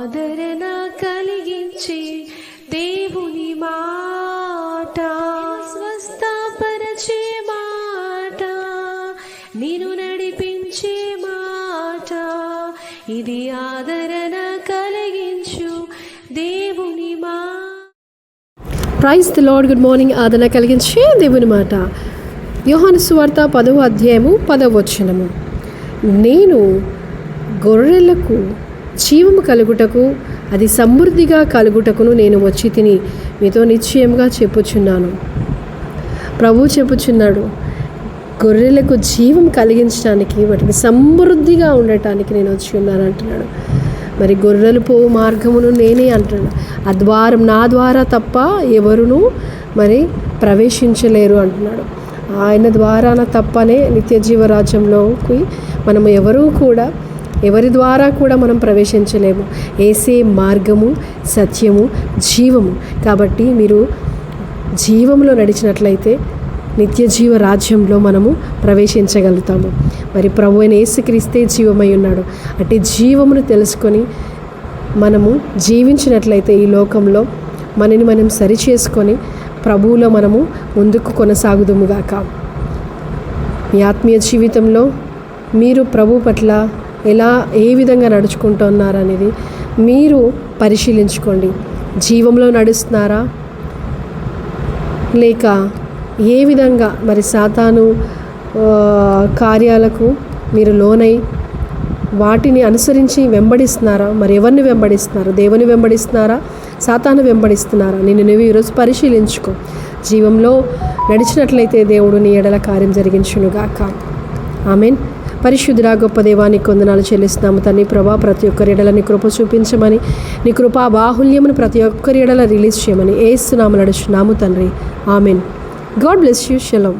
ఆదరణ కలిగించే దేవుని మాట. స్వస్థపరచే మాట. నేను నడిపించే మాట. ఇది ఆదరణ కలిగించు దేవుని మా. Praise the Lord good morning ఆదరణ కలిగించే దేవుని మాట. యోహాను సువార్త పదవ అధ్యాయము పదవ వచనము. నేను గొర్రెలకు జీవము కలుగుటకు అది సమృద్ధిగా కలుగుటకును నేను వచ్చి తిని మీతో నిశ్చయంగా చెప్పుచున్నాను. ప్రభు చెప్పుచున్నాడు గొర్రెలకు జీవం కలిగించడానికి వాటికి సమృద్ధిగా ఉండటానికి నేను వచ్చి ఉన్నాను అంటున్నాడు. మరి గొర్రెలు పోవు మార్గమును నేనే అంటున్నాడు ఆ ద్వారం నా ద్వారా తప్ప ఎవరును మరి ప్రవేశించలేరు అంటున్నాడు. ఆయన ద్వారాన తప్పనే నిత్య జీవరాజ్యంలోకి మనం ఎవరూ కూడా ఎవరి ద్వారా కూడా మనం ప్రవేశించలేము. ఏసే మార్గము సత్యము జీవము. కాబట్టి మీరు జీవంలో నడిచినట్లయితే నిత్య జీవ రాజ్యంలో మనము ప్రవేశించగలుగుతాము. మరి ప్రభు అయిన ఏసుక్రీస్తే జీవమై ఉన్నాడు. అంటే జీవమును తెలుసుకొని మనము జీవించినట్లయితే ఈ లోకంలో మనని మనం సరిచేసుకొని ప్రభువులో మనము ముందుకు కొనసాగుదుముగాక మీ ఆత్మీయ జీవితంలో మీరు ప్రభు పట్ల ఎలా ఏ విధంగా నడుచుకుంటున్నారనేది మీరు పరిశీలించుకోండి. జీవంలో నడుస్తున్నారా? లేక ఏ విధంగా మరి సాతాను కార్యాలకు మీరు లోనై వాటిని అనుసరించి వెంబడిస్తున్నారా? మరి ఎవరిని వెంబడిస్తున్నారు? దేవుని వెంబడిస్తున్నారా? సాతాను వెంబడిస్తున్నారా? నేను నువ్వు ఈరోజు పరిశీలించుకో. జీవంలో నడిచినట్లయితే దేవుడు నీ ఎడల కార్యం జరిగించునుగాక. మీన్ పరిశుద్ధుడా గొప్ప దేవానికి కొందనాలు చెల్లిస్తున్నాము తండ్రి ప్రభా. ప్రతి ఒక్కరి ఎడల నీ కృప చూపించమని నీ కృపా బాహుల్యమును ప్రతి ఒక్కరి ఎడల రిలీజ్ చేయమని ఏస్తున్నాము నడుచున్నాము తండ్రి. ఆమెన్. God bless you. షెలం